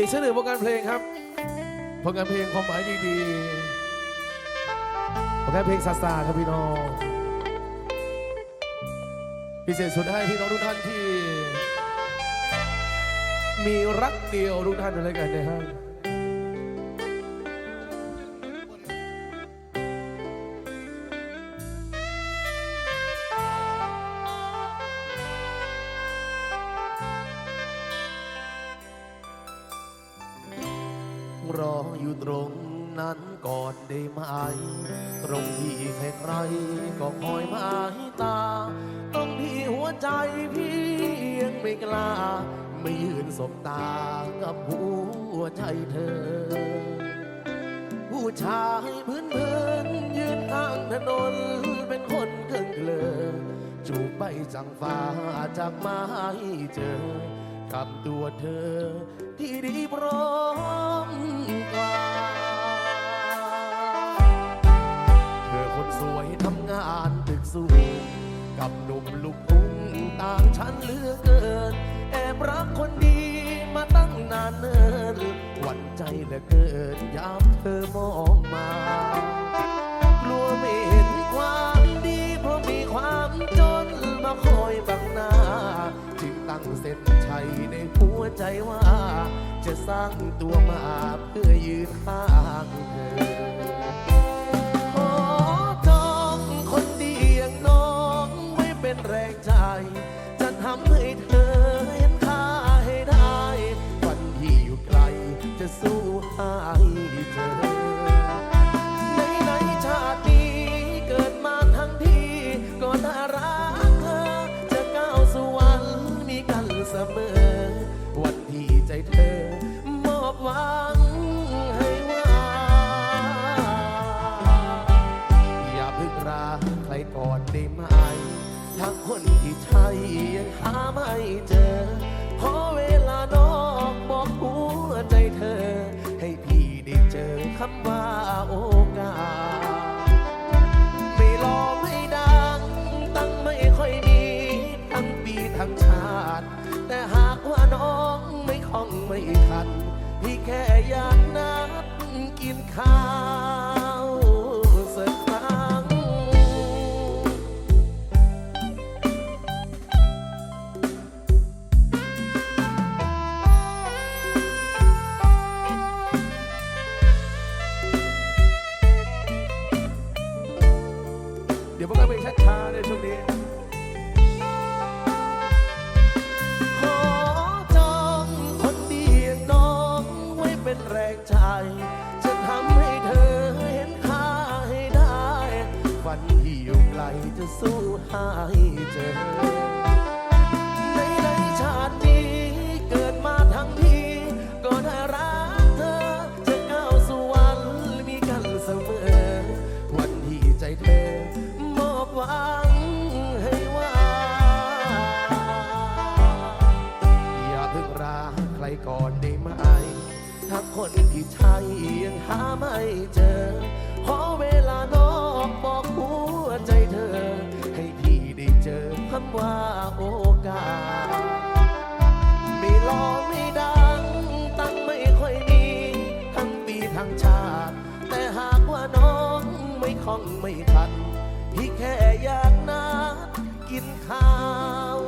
ีกเสนหนึ่งผลงานเพลงครับผลงานเพลงความหมายดีๆผลงานเพลงซาซาครับพี่น้องพิเศษสุดให้พี่น้องทุกท่านที่ มีรักเดียวทุกท่านด้วยกันนะครับ ลา ไม่ยืนสบตากับหัวใจเธอ ผู้ชายพื้นเพื้นๆยืนข้างถนนเป็นคนเกินเกลอจูบไปจังฟ้าจากมาให้เจอกับตัวเธอที่ดีพร้อมกว่าเธอคนสวยทำงานตึกสูง รักคนดีมาตั้งนานเนินหวั่นใจเหลือเกินยามเธอมองมา กลัวไม่เห็นความดีเพราะมีความจนมาคอยบังหน้า จึงตั้งเส้นชัยในหัวใจว่า จะสร้างตัวมาเพื่อยืนข้างเธอ ไม่เจอ ขอเวลาน้องบอกหัวใจเธอ ให้พี่ได้เจอคำว่าโอกาส ไม่รอไม่ดัง ตั้งไม่ค่อยมีทั้งปีทั้งชาติ แต่หากว่าน้องไม่คล่องไม่คัน พี่แค่อยากนัดกินข้าว ใจ จะทำให้เธอเห็นค่าให้ได้ฝันที่อยู่ไกลจะสู้ให้เจอ หาไม่เจอ ขอเวลาน้องบอกหัวใจเธอ ให้พี่ได้เจอคำว่าโอกาส ไม่รองไม่ดัง ตั้งไม่ค่อยมี ทั้งปีทั้งชาติ แต่หากว่าน้องไม่คล่องไม่ทัน พี่แค่อยากนัดกินข้าว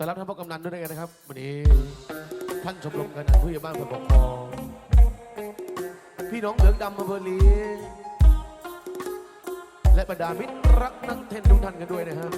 แต่รับท่านพ่อกำนันด้วยนะครับ วันนี้ท่านชมรมกำนันผู้ใหญ่บ้านฝ่ายปกครองพี่น้องเหลืองดำอำเภอลีและบรรดามิตรรักนักเทนทุกท่านกันด้วยนะครับ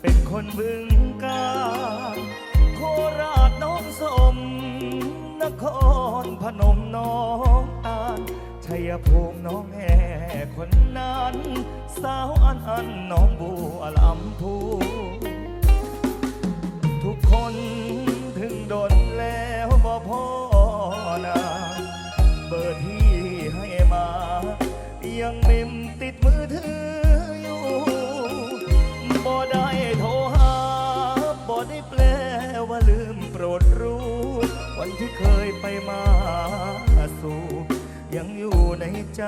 เป็นคนบึงกาฬโคราชน้องสม นครพนมน้องตาลชัยภูมิน้องแห่คนนั้น สาวอันอันน้องบัวลำพู ทุกคนถึงโดนแล้วบ่พอ ในใจ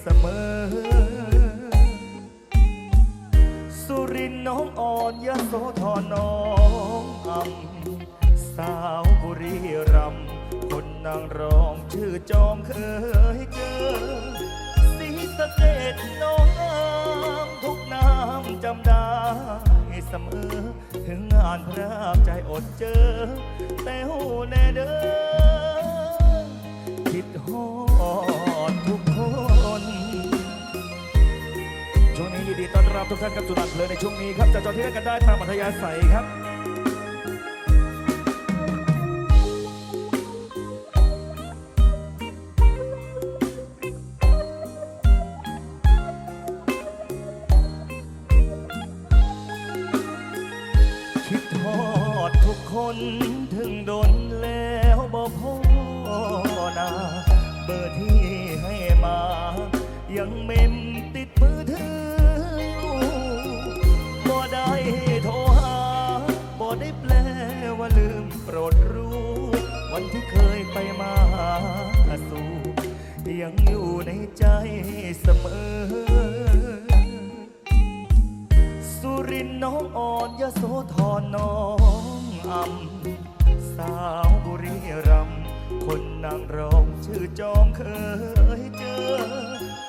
เสมอ สุรินทร์น้องอ่อนยโสธรน้องอำสาวบุรีรัมย์คนนางรองชื่อจอมเคยเจอสีสะเกดน้องงามทุกน้ำจำได้เสมอ ถึงงานพระใจอดเจอ แต่หูแน่เด้อคิดฮอด ทุกคนช่วงนี้ยินดีต้อนรับทุกท่านครับสุนันเพลินในช่วงนี้ครับจะจองที่นั่งกันได้ตามอัธยาศัยครับคิดทอดทุกคนถึงโดนแล้วบ่พอนาเบอร์ที่ ยังเมมติดมือถืออยู่บ่ได้โทรหาบ่ได้แปลว่าลืมโปรดรู้ วันที่เคยไปมาสู่ยังอยู่ในใจเสมอ สุรินทร์น้องอ่อนยโสธรน้องอำสาวบุรีรัมคนนางรองชื่อจอมเคยเจอ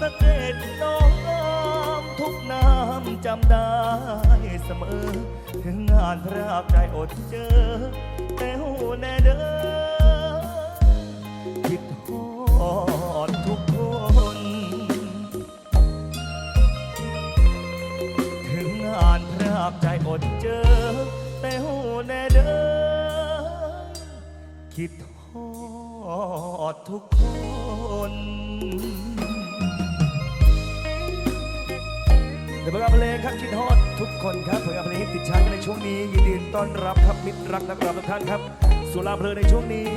สะเกดน้องงามทุกน้ำจำได้เสมอ ถึงงานพระใจอดเจอแต่หูแน่เด้อคิดทอดทุกคน ถึงงานพระใจอดเจอแต่หูแน่เด้อคิดทอดทุกคน ครับคิดฮอดทุกคนครับผลงานเพลงฮิตติดชาร์ตในช่วงนี้ยินดีต้อนรับครับมิตรรักนักร้องทุกท่านครับสุราเพลินในช่วงนี้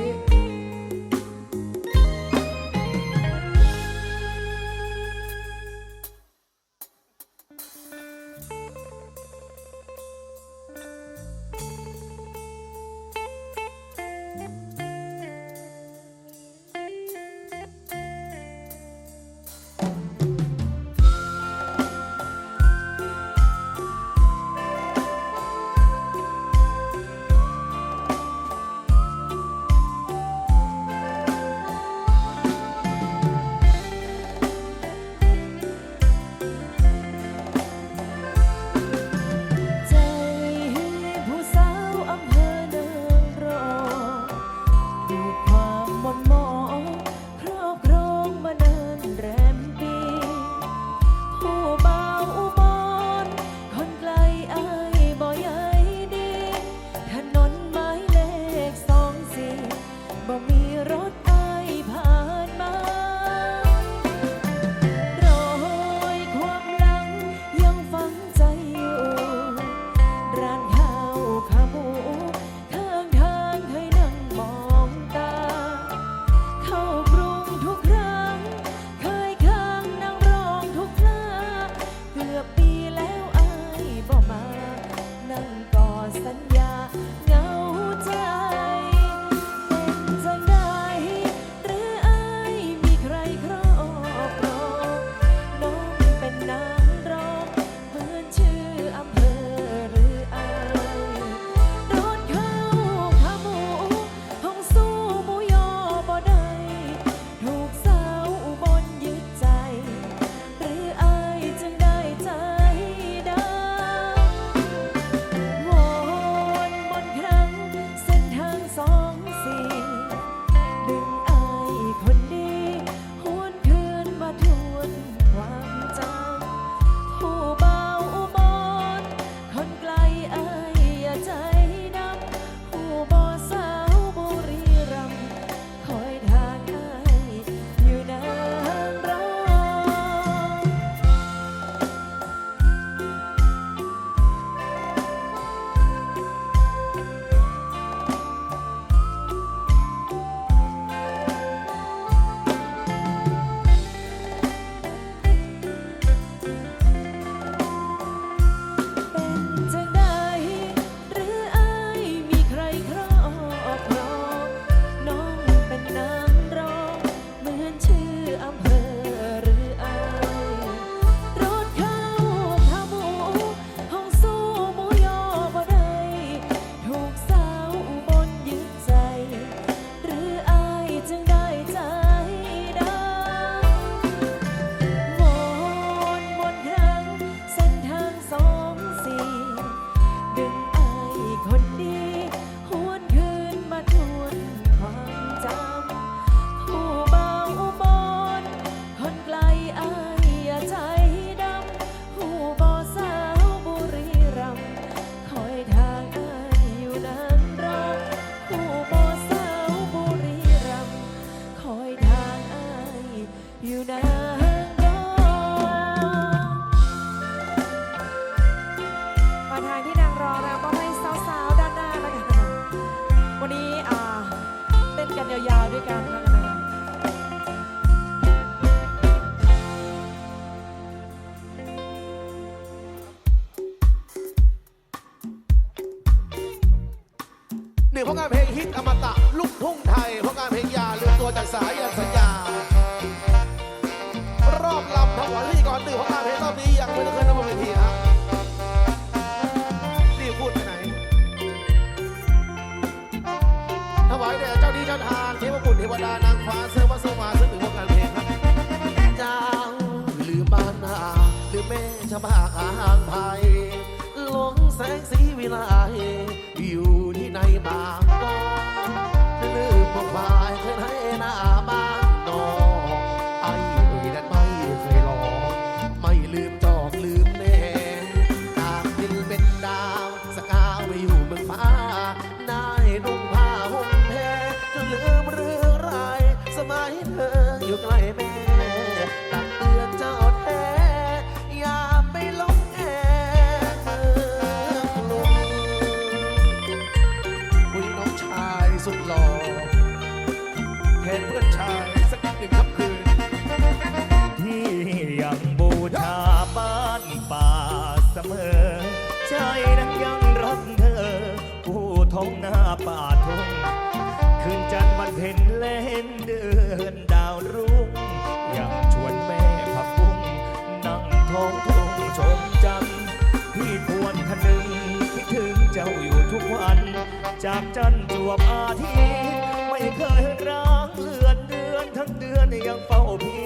จากจันจวบอาทิตย์ไม่เคยร้างเลือนเดือนทั้งเดือนยังเฝ้าพี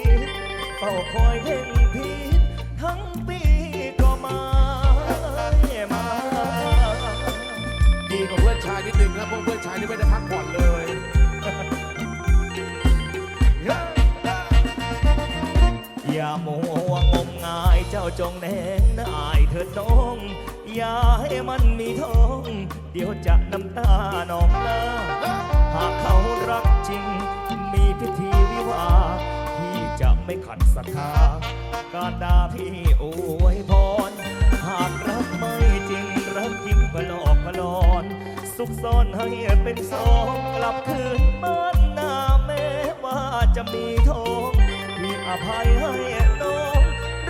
เฝ้าคอยเพ่งพีทั้งปีก็มามา ดีกว่าเพื่อนชายนิดนึงนะเพราะเพื่อนชายนี่ไม่ได้พักผ่อนเลยอย่ามัวงมงายเจ้าจงแนงนายเถิดน้อง อย่าให้มันมีท้อง เดี๋ยวจะน้ำตาหนองหน้า หากเขารักจริง มีพิธีวิวาพี่จะไม่ขัดศรัทธาการด่าพี่อวยพร หากรักไม่จริง รักจริงพลอกพลอน สุขซ่อนให้เป็นสองกลับคืนบ้านหน้าแม้ว่าจะมีทองพี่อภัยให้น้อง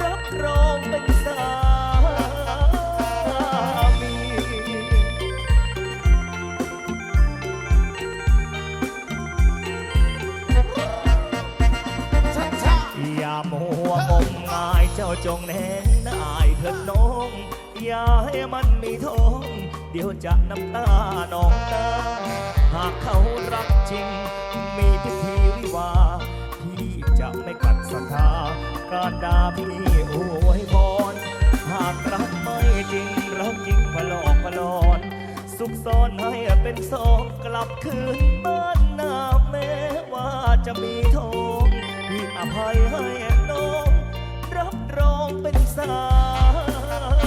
รับรองเป็นสามี จงแนงนายเถิดน้อง อย่าให้มันมีท้อง เดี๋ยวจะน้ำตานองตาหากเขารักจริง มีพิธีวิวา พี่จะไม่กัดศรัทธาการด่าพี่อวยพรหากรักไม่จริงรักจริงพลอกพลอนสุขซ่อนให้เป็นสองกลับคืนบ้านนาแม้ว่าจะมีทองพี่อภัยให้น้อง ร้องเป็นสาว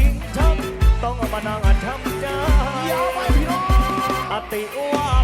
ทิ้งช้ำต้องเอามานั่งทำใจอย่าไปพี่น้องอติว่า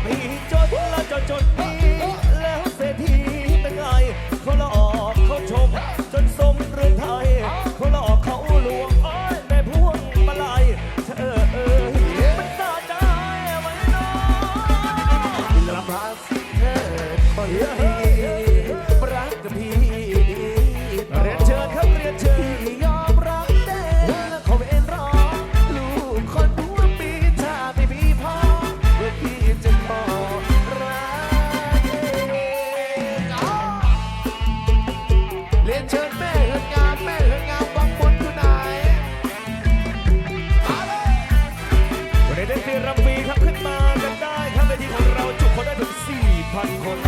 รำฟรีครับขึ้นมากันได้ครับเวทีของเราจุคนได้ถึง4,000 คน